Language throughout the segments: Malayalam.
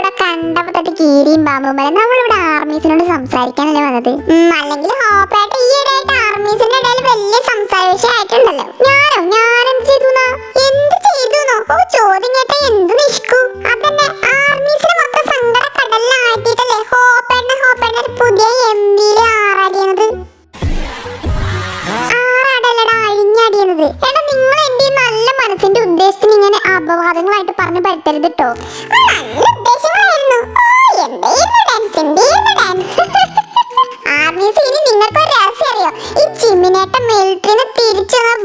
ഇവിടെ കണ്ടപ്പോ തൊട്ട് കീരിയും പാമ്പും പോലെ നമ്മളിവിടെ ആർമീസിനോട് സംസാരിക്കാനല്ലേ വന്നത്? അല്ലെങ്കിൽ ഹോപ്പായിട്ട് ഈ ഇടയായിട്ട് ആർമീസിന്റെ ഇടയിൽ വലിയ സംസാര വിഷയമായിട്ടുണ്ടല്ലോ ഞാനോ? ഞാനും ചെയ്തു എന്ത് ചെയ്തു ഓ ചോദ്യം കേട്ട എന്ത് നിഷ്കു? അതന്നെ എടാ നിങ്ങൾ എന്റെ നല്ല മനസ്സിന്റെ ഉദ്ദേശത്തിന് ഇങ്ങനെ അപവാദങ്ങളായിട്ട് പറഞ്ഞു പരത്തരുത് കേട്ടോ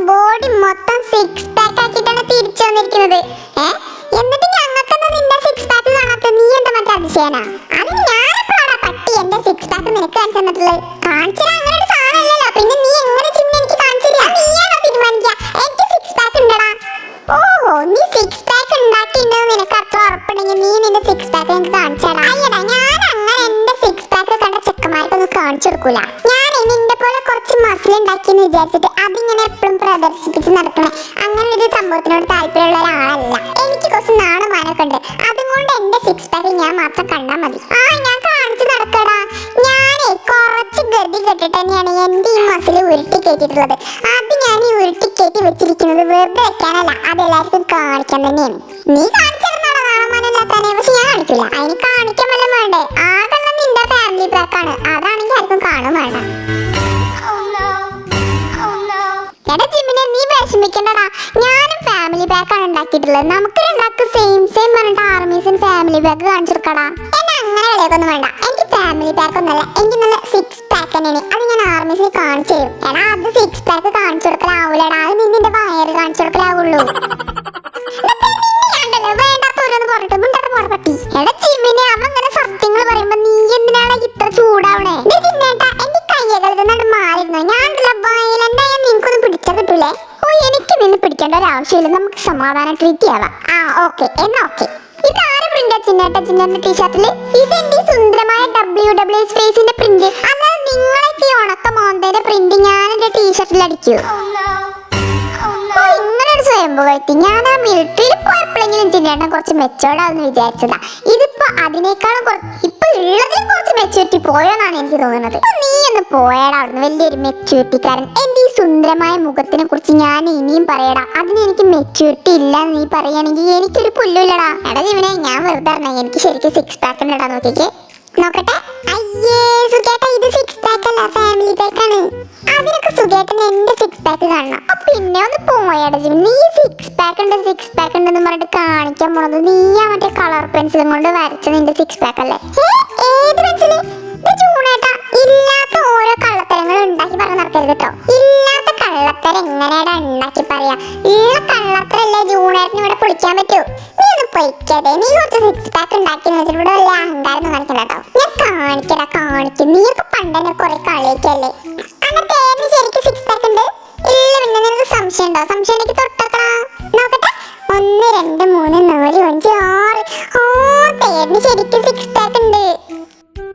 ബോഡി മൊത്തം സിക്സ് പാക്ക് ആക്കിയിട്ടാണ് തിരിച്ചു വന്നിരിക്കുന്നത്. ഏ? എന്നിട്ട് ഞങ്ങൾക്കെന്താ നിന്റെ സിക്സ് പാക്ക് കാണാത്ത നീ എന്താ മറ്റേ അതിശയനാ? അത് ഞാനെപ്പോഴാ പട്ടി. എന്റെ സിക്സ് പാക്ക് നിനക്ക് കാണിച്ചു തന്നിട്ടുള്ളത്. കാണിച്ചാൽ അങ്ങനെ ഒരു സാധനമല്ലല്ലോ പിന്നെ നീ എങ്ങനെ ചിമ്മിനെ എനിക്ക് കാണിച്ചില്ല നീയാണോ തീരുമാനിക്കുക എനിക്ക് സിക്സ് പാക്ക് ഉണ്ടടാ. ഓഹോ നീ സിക്സ് പാക്ക് ഉണ്ടാക്കിയിട്ടുണ്ടെന്ന് നിനക്ക് അത്ര ഉറപ്പുണ്ടെങ്കിൽ നീ നിന്റെ സിക്സ് പാക്ക് എനിക്ക് കാണിച്ചാടാ അയ്യടാ കൊടുക്കൂല ഞാൻ നിന്റെ പോലെ കുറച്ച് മസിൽ ഉണ്ടാക്കിയെന്ന് വിചാരിച്ചിട്ട് അതിങ്ങനെ എപ്പോഴും പ്രദർശിപ്പിച്ച് നടക്കണേ. അങ്ങനെ ഒരു സംഭവത്തിനോട് താല്പര്യമുള്ള ഒരാളല്ല. എനിക്ക് കുറച്ച് നാണും മാനൊക്കെ ഉണ്ട്. അതുകൊണ്ട് എന്റെ സിക്സ് പാക്ക് ഞാൻ മാത്രം കണ്ടാൽ മതി. ആ ഞാൻ കാണിച്ചു നടക്കടാ. ഞാനേ കുറച്ച് ഗതി കെട്ടിട്ട് തന്നെയാണ് എന്റെ ഈ മസിൽ ഉരുട്ടി കയറ്റിയിട്ടുള്ളത് അത് ഞാൻ ഈ ഉരുട്ടി കയറ്റി വെച്ചിരിക്കുന്നത് വെറുതെ വെക്കാനല്ല. അത് എല്ലാവർക്കും കാണിക്കാൻ തന്നെയാണ്. നീ കാണിച്ചിരുന്നാടാ തന്നെ പക്ഷെ ഞാൻ കാണിക്കില്ല അതിന് കാണിക്കാൻ വല്ലതും വേണ്ടേ? ആകെയുള്ള വിഷമിക്കണ്ടടാ. ഞാനും ഫാമിലി പാക്കാണ് ഉണ്ടാക്കിയിട്ടുള്ളത്. നമുക്ക് രണ്ടാൾക്ക് സെയിം സെയിം പറഞ്ഞിട്ട് ആർമീസിന് ഫാമിലി പാക്ക് കാണിച്ചെടുക്കടാ. എന്നെ അങ്ങനെ വിലയൊക്കെ വേണ്ട. എനിക്ക് ഫാമിലി പാക്ക് ഒന്നല്ല എനിക്ക് നല്ല സിക്സ് പാക്ക് തന്നെയാണ്. അത് ഞാൻ ആർമീസിന് കാണിച്ചു തരും. എടാ അത് സിക്സ് പാക്ക് കാണിച്ചു കൊടുക്കലാവൂലടാ. അത് നിന്നിന്റെ നിന്റെ വയറ് കാണിച്ചു കൊടുക്കലാവുള്ളൂ. പിടിക്കേണ്ട ഒരു ആവശ്യമില്ല നമുക്ക് സമാധാനം ട്രീറ്റ് ചെയ്യാം ആ ഓക്കെ എന്നാ ഓക്കെ ഇതാരെ പ്രിന്റ് ചിന്നേട്ട ചിന്നേട്ട ടീഷർട്ടിൽ ഇതെന്റെ സുന്ദരമായ ഡബ്ല്യു ഡബ്ല്യു സ്പേസിന്റെ പ്രിന്റ് അല്ലാതെ നിങ്ങളൊക്കെ ഉണക്ക മോന്തയുടെ പ്രിന്റ് ഞാൻ എന്റെ ടീഷർട്ടിൽ അടിക്കൂ സ്വയംഭവത്തി ഞാൻ ആ മിലിറ്ററിയിൽ പോയപ്പോഴെങ്കിലും കുറച്ച് മെച്ചോർഡാന്ന് വിചാരിച്ചതാ. ഇതിപ്പോ അതിനേക്കാളും ഇപ്പൊ കുറച്ച് മെച്ചൂരിറ്റി പോയോന്നാണ് എനിക്ക് തോന്നുന്നത്. ഇപ്പൊ നീ ഒന്ന് പോയടാ അവിടുന്ന് വലിയൊരു മെച്ചൂരിറ്റിക്കാരൻ എന്റെ ഈ സുന്ദരമായ മുഖത്തിനെ കുറിച്ച് ഞാൻ ഇനിയും പറയടാ. അതിന് എനിക്ക് മെച്ചൂരിറ്റി ഇല്ല നീ പറയുകയാണെങ്കിൽ എനിക്കൊരു പുല്ലുമില്ലടാ. എടാ ജീവനെ ഞാൻ വെറുതെ പറഞ്ഞ എനിക്ക് ശരിക്കും സിക്സ് പാക്ക് ഉണ്ടടാ നോക്കിക്കേ. നോക്കട്ടെ? അയ്യേ സുഖേട്ടാ ഇത് സിക്സ് പാക്ക് അല്ല ഫാമിലി പാക്ക് ആണ്. അതിനൊക്കെ സുഖേട്ടൻ എന്റെ സിക്സ് പാക്ക് കാണണം. അപ്പൊ പിന്നെ ഒന്ന് പോയടാ ജീവൻ നീ സിക്സ് പാക്ക് ഉണ്ട് സിക്സ് പാക്ക് ഉണ്ടെന്ന് പറഞ്ഞിട്ട് കാണിക്കാൻ പോണത് നീ ആ മറ്റേ കളർ പെൻസിലും കൊണ്ട് വരച്ച നിന്റെ സിക്സ് പാക്ക് അല്ലേ? ഏത് ചൂണേട്ടാ. ഇല്ലാത്ത ഓരോ കള്ളത്തരങ്ങളും ഉണ്ടാക്കി പറഞ്ഞു നടക്കരുത് കേട്ടോ ഇല്ലാത്ത കള്ളത്തരം എങ്ങനെയാടാ ഉണ്ടാക്കി പറയാ. ഉള്ള കള്ളത്തരല്ലേ ജൂണേട്ടന് ഇവിടെ പൊളിക്കാൻ പറ്റൂ. നീ ഒന്ന് പൊയ്ക്കാതെ നീ കുറച്ച് സിക്സ് പാക്ക് ഉണ്ടാക്കി വെച്ചിട്ട് ഇവിടെ വലിയ അഹങ്കാരം കാണിക്കണ്ടോ ഞാൻ കാണിക്കടാ കാണിക്കും. നീയൊക്കെ പണ്ടെന്നെ കുറെ കളിയൊക്കെയല്ലേ? അന്നത്തെ ഏതിന് ശരിക്കും സിക്സ് പാക്ക് ഉണ്ട്? ഇല്ല പിന്നെ നിനക്ക് സംശയം ഉണ്ടോ? സംശയം എനിക്ക് തൊട്ടേക്കടാ നോക്കട്ടെ. ഒന്ന് രണ്ട് മൂന്ന് നാല് അഞ്ച് ആറ്. ഓ തേടിന് ശരിക്കും